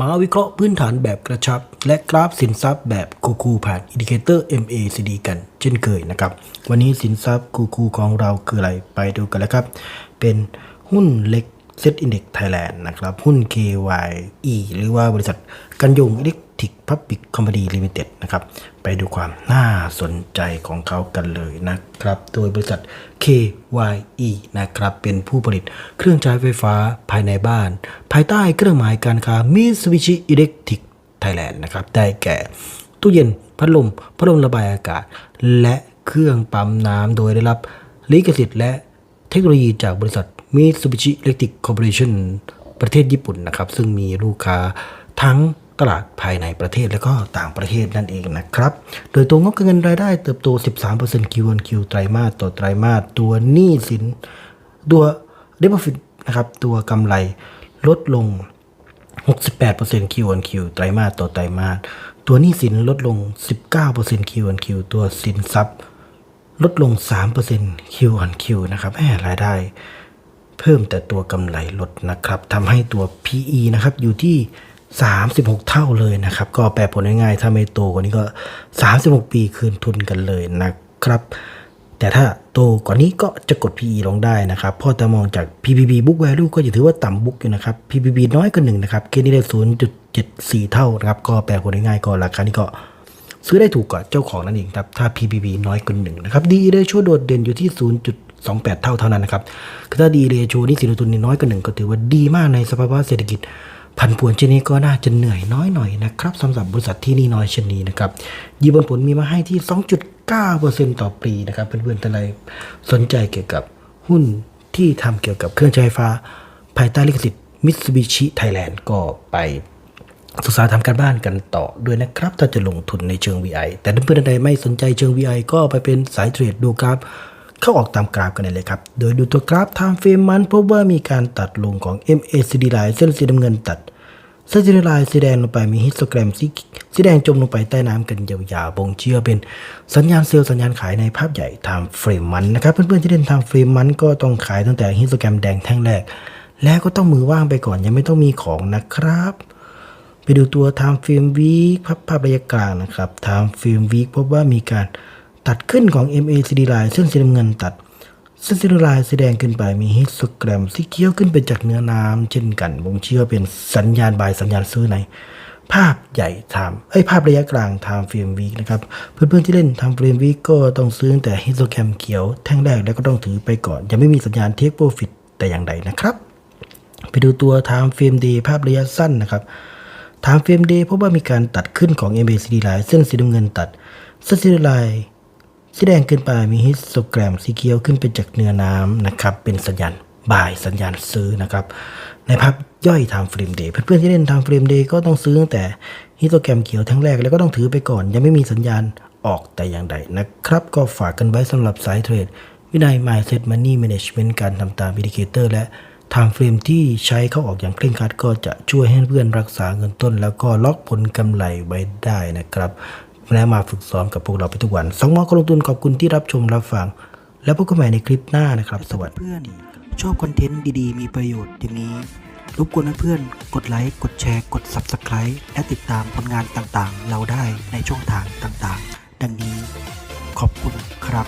มาวิเคราะห์พื้นฐานแบบกระชับ และกราฟสินทรัพย์แบบคูคูผ่านอินดิเคเตอร์ MACD กันเช่นเคยนะครับ วันนี้สินทรัพย์คูคูของเราคืออะไรไปดูกันแล้วครับ เป็นหุ้นเล็ก เซ็ตอินเด็กไทยแลนด์นะครับ หุ้น KYE หรือว่าบริษัทกันยงอิเล็กทริกพับบิกคอมพานีลิมิเต็ดนะครับ ไปดูความน่าสนใจของเขากันเลยนะครับ โดยบริษัท KYE นะครับ เป็นผู้ผลิตเครื่องใช้ไฟฟ้าภายในบ้าน ภายใต้เครื่องหมายการค้า Mitsubishi Electric Thailand นะครับ ได้แก่ตู้เย็นพัดลม พัดลมระบายอากาศ และเครื่องปั๊มน้ำโดยได้รับลิขสิทธิ์และเทคโนโลยีจากบริษัท Mitsubishi Electric Corporation ประเทศญี่ปุ่นนะครับ ซึ่งมีลูกค้าทั้งตลาดภายในประเทศและก็ต่างประเทศนั่นเองนะครับ โดยตัวงบการเงินรายได้เติบโต 13% Q on Q ไตรมาสต่อไตรมาสตัวหนี้สิน ตัว Deposit นะครับ ตัวกำไรลดลง 68% Q on Q ไตรมาสต่อไตรมาสตัวหนี้สินลดลง 19% Q on Q ตัวสินทรัพย์ ลดลง 3% Q on Q นะครับแหมรายได้ เพิ่มแต่ตัวกำไรลดนะครับทำให้ตัว PE นะครับอยู่ที่ 36 เท่าเลยนะครับ ก็แปลผลง่ายๆถ้าไม่โตกว่านี้ก็ 36 ปีคืนทุนกันเลยนะครับ แต่ถ้าโตกว่านี้ก็จะกด PE ลงได้นะครับพราะมองจาก PBB book value ก็จะถือว่าต่ำ book อยู่นะครับ PBB น้อยกว่าหนึ่งนะครับเกณฑ์นี้ได้0.74 เท่านะครับก็แปลผลง่ายๆก็ราคานี้ก็ซื้อได้ถูกกว่าเจ้าของนั่นเองครับถ้า PBB น้อยกว่าหนึ่งนะครับ D ratio โดดเด่นอยู่ที่ 28 เท่าเท่านั้นนะครับคือถ้า D ratio นี่สินทุนนี่น้อยกว่าหนึ่งก็ถือว่าดีมากในสภาวะเศรษฐกิจพันผวนเช่นนี้ก็น่าจะเหนื่อยน้อยหน่อยนะครับสำหรับบริษัทที่นี่น้อยเช่นนี้นะครับยีบันผลมีมาให้ที่ 2.9%ต่อปีนะครับเพื่อนๆท่านใดสนใจเกี่ยวกับหุ้นที่ทำเกี่ยวกับเครื่องใช้ไฟฟ้า ภายใต้ลิขสิทธิ์ Mitsubishi Thailand ก็ไปศึกษาทำการบ้านกันต่อด้วยนะครับ ถ้าจะลงทุนในเชิง VI แต่ถ้าเพื่อนๆใดไม่สนใจเชิง VI ก็ไปเป็นสายเทรดดูกราฟ เข้าออกตามกราฟกันเลยครับ โดยดูตัวกราฟ Time Frame มันพบว่ามีการตัดลงของ MACD line เส้นสีน้ำเงินตัดเส้นสีลายสีแดงลงไปมีฮิสโตแกรมสีสีแดงจมลงไปใต้น้ำกันยาวๆบ่งเชื่อเป็นสัญญาณเซลล์สัญญาณขายในภาพใหญ่ Time Frame มันนะครับ เพื่อนๆที่เล่น Time Frame มันก็ต้องขายตั้งแต่ฮิสโตแกรมแดงแท่งแรก แล้วก็ต้องมือว่างไปก่อนยังไม่ต้องมีของนะครับ ไปดูตัว Time Frame Week ภาพภาพระยะกลางนะครับ Time Frame Week พบว่ามีการ ตัดขึ้นของ MACD line เส้นสีน้ำเงินตัด เส้นสีน้ำลายสีแดงขึ้นไปมีฮิสโตแกรมสีเขียวขึ้นไปจากเนื้อน้ำเช่นกันบ่งเชื่อเป็นสัญญาณบายสัญญาณซื้อในภาพใหญ่ไทม์ไอ้ภาพระยะกลาง Time Frame Week นะครับ เพื่อนๆที่เล่น Time Frame Week ก็ต้องซื้อแต่ฮิสโตแกรมเขียวแท่งแรกแล้วก็ต้องถือไปก่อน ยังไม่มีสัญญาณ Take Profit แต่อย่างใดนะครับ ไปดูตัว Time Frame Day ภาพระยะสั้นนะครับ Time Frame Day พบว่ามีการตัดขึ้นของ MACD line เส้นสีน้ำเงินตัด เส้นสีลาย สีแดงขึ้นไปมีฮิสโตแกรมสีเขียวขึ้นไปจากเนื้อน้ำนะครับ เป็นสัญญาณบ่ายสัญญาณซื้อนะครับ ในภาพย่อย Time Frame Day เพื่อนๆที่เล่น Time Frame Day ก็ต้องซื้อตั้งแต่ฮิสโตแกรมเขียวทั้งแรกแล้วก็ต้องถือไปก่อน ยังไม่มีสัญญาณออกแต่อย่างใดนะครับ ก็ฝากกันไว้สำหรับสายเทรดวินัย Mindset Money Management การทำตามอินดิเคเตอร์และ Time Frame ที่ใช้เข้าออกอย่างเคร่งครัดก็จะช่วยให้เพื่อนรักษาเงินต้น แล้วก็ล็อกผลกำไรไว้ได้นะครับ และมาฝึกซ้อมกับพวกเราไปทุกวันสองหมอกลงทุนขอบคุณที่รับชมรับฟัง แล้วพบกันใหม่ในคลิปหน้านะครับ สวัสดีเพื่อนชอบคอนเทนต์ดีๆ มีประโยชน์อย่างนี้รบกวนเพื่อนๆกดไลค์ กดแชร์ กด Subscribe และติดตามผลงานต่างๆ เราได้ในช่องทางต่างๆ ดังนี้ขอบคุณครับ